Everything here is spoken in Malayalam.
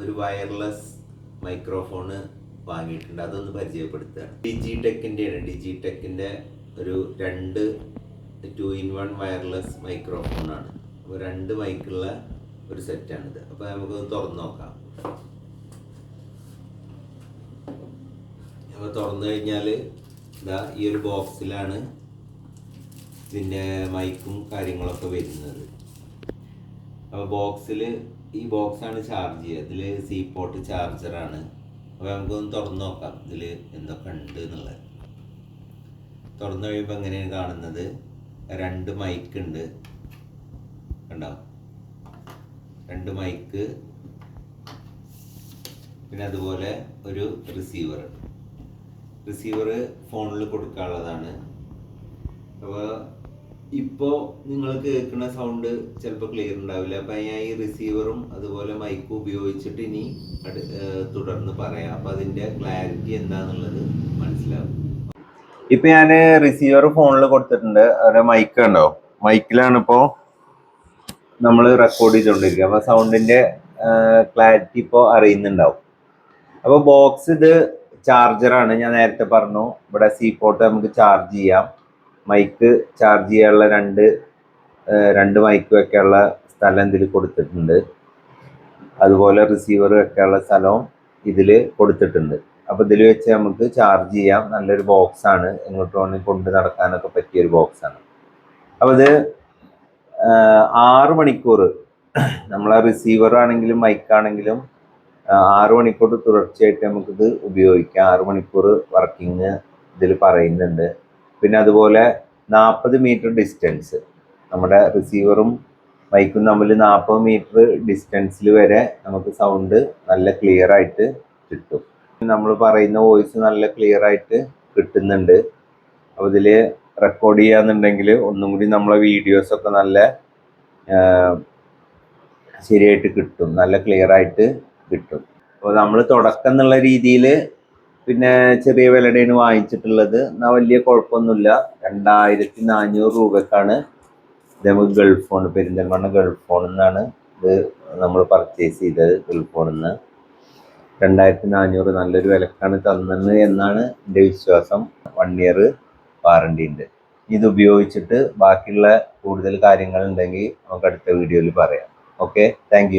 ഒരു വയർലെസ് മൈക്രോഫോണ് വാങ്ങിയിട്ടുണ്ട്. അതൊന്ന് പരിചയപ്പെടുത്തുകയാണ്. ഡിജി ടെക്കിന്റെയാണ് ഡിജി ടെക്കിന്റെ ഒരു രണ്ട് ടു ഇൻ വൺ വയർലെസ് മൈക്രോഫോണാണ് അപ്പോൾ രണ്ട് മൈക്കുള്ള ഒരു സെറ്റാണിത് അപ്പോൾ നമുക്കൊന്ന് തുറന്ന് നോക്കാം. അപ്പോൾ തുറന്നു കഴിഞ്ഞാൽ ഇതാ ഈ ഒരു ബോക്സിലാണ് ഇതിന്റെ മൈക്കും കാര്യങ്ങളൊക്കെ വരുന്നത്. അപ്പോൾ ബോക്സിൽ ഈ ബോക്സാണ് ചാർജ് ചെയ്യുക. ഇതിൽ സി പോട്ട് ചാർജറാണ് അപ്പോൾ നമുക്കൊന്ന് തുറന്നു നോക്കാം. ഇതിൽ എന്തൊക്കെ ഉണ്ട് എന്നുള്ളത്. തുറന്നു കഴിയുമ്പോൾ എങ്ങനെയാണ് കാണുന്നത്? രണ്ട് മൈക്ക് ഉണ്ട്. കണ്ടോ? രണ്ട് മൈക്ക് പിന്നെ അതുപോലെ ഒരു റിസീവർ റിസീവർ ഫോണിൽ കൊടുക്കാനുള്ളതാണ്. അപ്പോൾ ഇപ്പോൾ നിങ്ങൾ കേൾക്കുന്ന സൗണ്ട് ചിലപ്പോൾ ക്ലിയർ ഉണ്ടാവില്ല. അപ്പം ഞാൻ ഈ റിസീവറും അതുപോലെ മൈക്കും ഉപയോഗിച്ചിട്ട് ഇനി തുടർന്ന് പറയാം. അപ്പം അതിന്റെ ക്ലാരിറ്റി എന്താണെന്നുള്ളത് മനസ്സിലാവും. ഇപ്പൊ ഞാൻ റിസീവർ ഫോണിൽ കൊടുത്തിട്ടുണ്ട്. അവരുടെ മൈക്ക് ഉണ്ടോ മൈക്കിലാണ് ഇപ്പോ നമ്മൾ റെക്കോർഡ് ചെയ്തുകൊണ്ടിരിക്കുക അപ്പൊ സൗണ്ടിന്റെ ക്ലാരിറ്റി ഇപ്പോ അറിയുന്നുണ്ടാവും. അപ്പൊ ബോക്സ് ഇത് ചാർജറാണ് ഞാൻ നേരത്തെ പറഞ്ഞു. ഇവിടെ സി പോർട്ട് നമുക്ക് ചാർജ് ചെയ്യാം. മൈക്ക് ചാർജ് ചെയ്യാനുള്ള രണ്ട് രണ്ട് മൈക്ക് വെക്കാനുള്ള സ്ഥലം ഇതിൽ കൊടുത്തിട്ടുണ്ട്. അതുപോലെ റിസീവർ വെക്കാനുള്ള സ്ഥലവും ഇതിൽ കൊടുത്തിട്ടുണ്ട്. അപ്പോൾ ഇതിൽ വെച്ച് നമുക്ക് ചാർജ് ചെയ്യാം. നല്ലൊരു ബോക്സാണ് എങ്ങോട്ട് വേണമെങ്കിൽ കൊണ്ട് നടക്കാനൊക്കെ പറ്റിയൊരു ബോക്സാണ് അപ്പോൾ ഇത് ആറ് മണിക്കൂർ നമ്മളെ റിസീവർ ആണെങ്കിലും മൈക്ക് ആണെങ്കിലും ആഹ്, ആറ് മണിക്കൂർ തുടർച്ചയായിട്ട് നമുക്കിത് ഉപയോഗിക്കാം. ആറ് മണിക്കൂർ വർക്കിംഗ് ഇതിൽ പറയുന്നുണ്ട്. പിന്നെ അതുപോലെ നാൽപ്പത് മീറ്റർ ഡിസ്റ്റൻസ് നമ്മുടെ റിസീവറും മൈക്കും തമ്മിൽ നാൽപ്പത് മീറ്റർ ഡിസ്റ്റൻസിൽ വരെ നമുക്ക് സൗണ്ട് നല്ല ക്ലിയർ ആയിട്ട് കിട്ടും. നമ്മൾ പറയുന്ന വോയിസ് നല്ല ക്ലിയർ ആയിട്ട് കിട്ടുന്നുണ്ട്. അപ്പോൾ ഇതിൽ റെക്കോർഡ് ചെയ്യാന്നുണ്ടെങ്കിൽ ഒന്നും കൂടി നമ്മളെ വീഡിയോസ് ഒക്കെ നല്ല ശരിയായിട്ട് കിട്ടും. നല്ല ക്ലിയർ ആയിട്ട് കിട്ടും. അപ്പോൾ നമ്മൾ തുടക്കം എന്നുള്ള രീതിയിൽ പിന്നെ ചെറിയ വിലയുടെയാണ് വാങ്ങിച്ചിട്ടുള്ളത്. എന്നാൽ വലിയ കുഴപ്പമൊന്നുമില്ല. രണ്ടായിരത്തി നാനൂറ് രൂപക്കാണ് ഇത് നമുക്ക് ഗൾഫ് ഫോൺ പെരിന്തൽമണ്ണ ഗൾഫ് ഫോണിൽ നിന്നാണ് ഇത് നമ്മൾ പർച്ചേസ് ചെയ്തത് ഗൾഫ് ഫോണിൽ നിന്ന്. രണ്ടായിരത്തി നാനൂറ് നല്ലൊരു വിലക്കാണ് തന്നത് എന്നാണ് എന്റെ വിശ്വാസം. വൺ ഇയർ വാറണ്ടി ഉണ്ട്. ഇത് ഉപയോഗിച്ചിട്ട് ബാക്കിയുള്ള കൂടുതൽ കാര്യങ്ങൾ ഉണ്ടെങ്കിൽ നമുക്ക് അടുത്ത വീഡിയോയിൽ പറയാം. Okay thank